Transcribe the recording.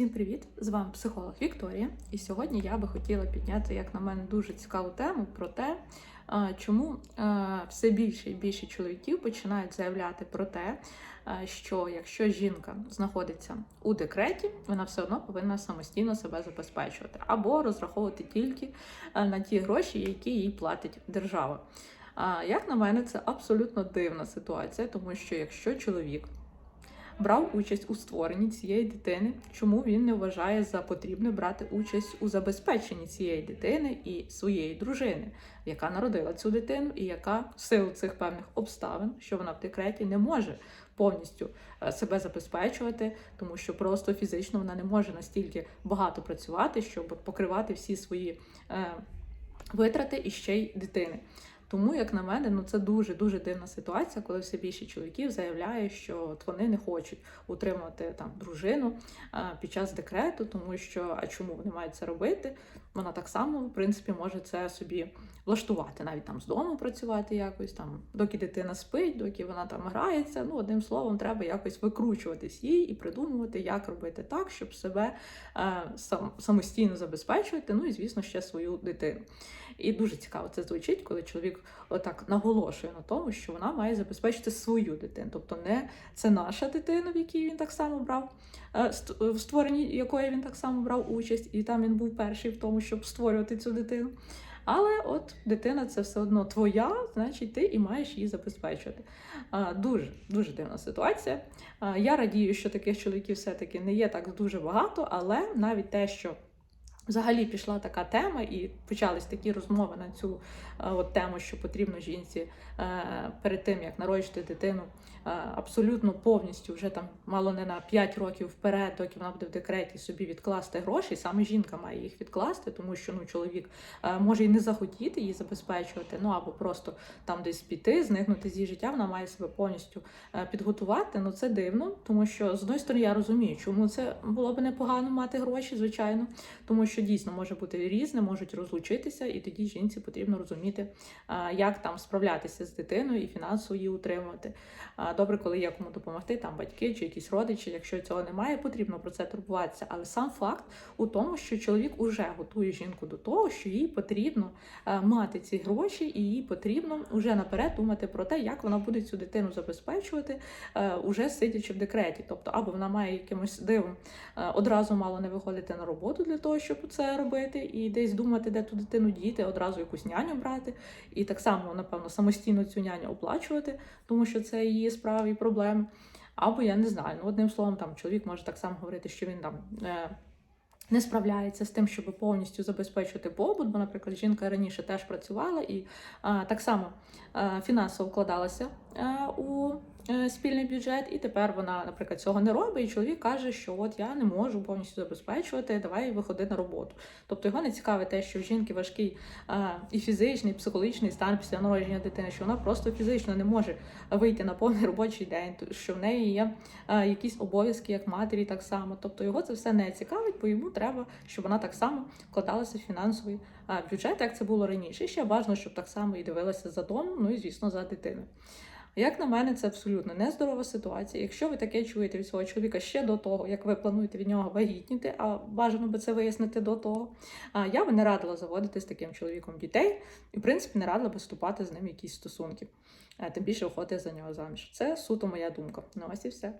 Всім привіт! З вами психолог Вікторія. І сьогодні я би хотіла підняти, як на мене, дуже цікаву тему про те, чому все більше і більше чоловіків починають заявляти про те, що якщо жінка знаходиться у декреті, вона все одно повинна самостійно себе забезпечувати або розраховувати тільки на ті гроші, які їй платить держава. Як на мене, це абсолютно дивна ситуація, тому що якщо чоловік брав участь у створенні цієї дитини, чому він не вважає за потрібне брати участь у забезпеченні цієї дитини і своєї дружини, яка народила цю дитину, і яка в силу цих певних обставин, що вона в декреті, не може повністю е, себе забезпечувати, тому що просто фізично вона не може настільки багато працювати, щоб покривати всі свої е, витрати і ще й дитини. Тому, як на мене, ну це дуже дуже дивна ситуація, коли все більше чоловіків заявляє, що от вони не хочуть утримувати там дружину під час декрету, тому що а чому вони мають це робити? Вона так само, в принципі, може це собі влаштувати, навіть там з дому працювати якось там, доки дитина спить, доки вона там грається. Ну, одним словом, треба якось викручуватись їй і придумувати, як робити так, щоб себе е, сам самостійно забезпечувати. Ну і звісно, ще свою дитину. І дуже цікаво це звучить, коли чоловік отак наголошує на тому, що вона має забезпечити свою дитину. Тобто, не це наша дитина, в якій він так само брав, е, в створенні якої він так само брав участь, і там він був перший в тому, щоб створювати цю дитину. Але от дитина це все одно твоя, значить ти і маєш її забезпечувати. Дуже дуже дивна ситуація. Я радію, що таких чоловіків все-таки не є так дуже багато, але навіть те, що Взагалі пішла така тема, і почались такі розмови на цю е, от тему, що потрібно жінці е, перед тим, як народжувати дитину, е, абсолютно повністю вже там мало не на 5 років вперед, доки вона буде в декреті собі відкласти гроші. Саме жінка має їх відкласти, тому що ну чоловік може і не захотіти її забезпечувати, ну або просто там десь піти, зникнути з її життя. Вона має себе повністю підготувати. Ну це дивно, тому що з одної сторони я розумію, чому це було б непогано мати гроші, звичайно, тому що дійсно може бути різне, можуть розлучитися, і тоді жінці потрібно розуміти, як там справлятися з дитиною і фінансово її утримувати. Добре, коли є кому допомогти, там батьки чи якісь родичі. Якщо цього немає, потрібно про це турбуватися. Але сам факт у тому, що чоловік уже готує жінку до того, що їй потрібно мати ці гроші, і їй потрібно вже наперед думати про те, як вона буде цю дитину забезпечувати, уже сидячи в декреті. Тобто, або вона має якимось дивом одразу мало не виходити на роботу для того, щоб це робити, і десь думати, де ту дитину діти, одразу якусь няню брати, і так само, напевно, самостійно цю няню оплачувати, тому що це її справи і проблеми. Або я не знаю. Ну, одним словом, там чоловік може так само говорити, що він там. Е- не справляється з тим, щоб повністю забезпечити побут, бо, наприклад, жінка раніше теж працювала і а, так само а, фінансово вкладалася а, у е, спільний бюджет, і тепер вона, наприклад, цього не робить. І чоловік каже, що от я не можу повністю забезпечувати, давай виходи на роботу. Тобто його не цікавить те, що в жінки важкий а, і фізичний, і психологічний стан після народження дитини, що вона просто фізично не може вийти на повний робочий день, що в неї є а, якісь обов'язки як матері, так само. Тобто його це все не цікавить, бо йому треба, щоб вона так само вкладалася в фінансовий бюджет, як це було раніше. І ще важливо, щоб так само і дивилася за домом, ну і звісно за дитиною. Як на мене, це абсолютно нездорова ситуація. Якщо ви таке чуєте від свого чоловіка ще до того, як ви плануєте від нього вагітніти, а бажано би це вияснити до того, я би не радила заводити з таким чоловіком дітей, і в принципі не радила би вступати з ним в якісь стосунки, Е, тим більше охоти за нього заміж. Це суто моя думка. Ну ось і все.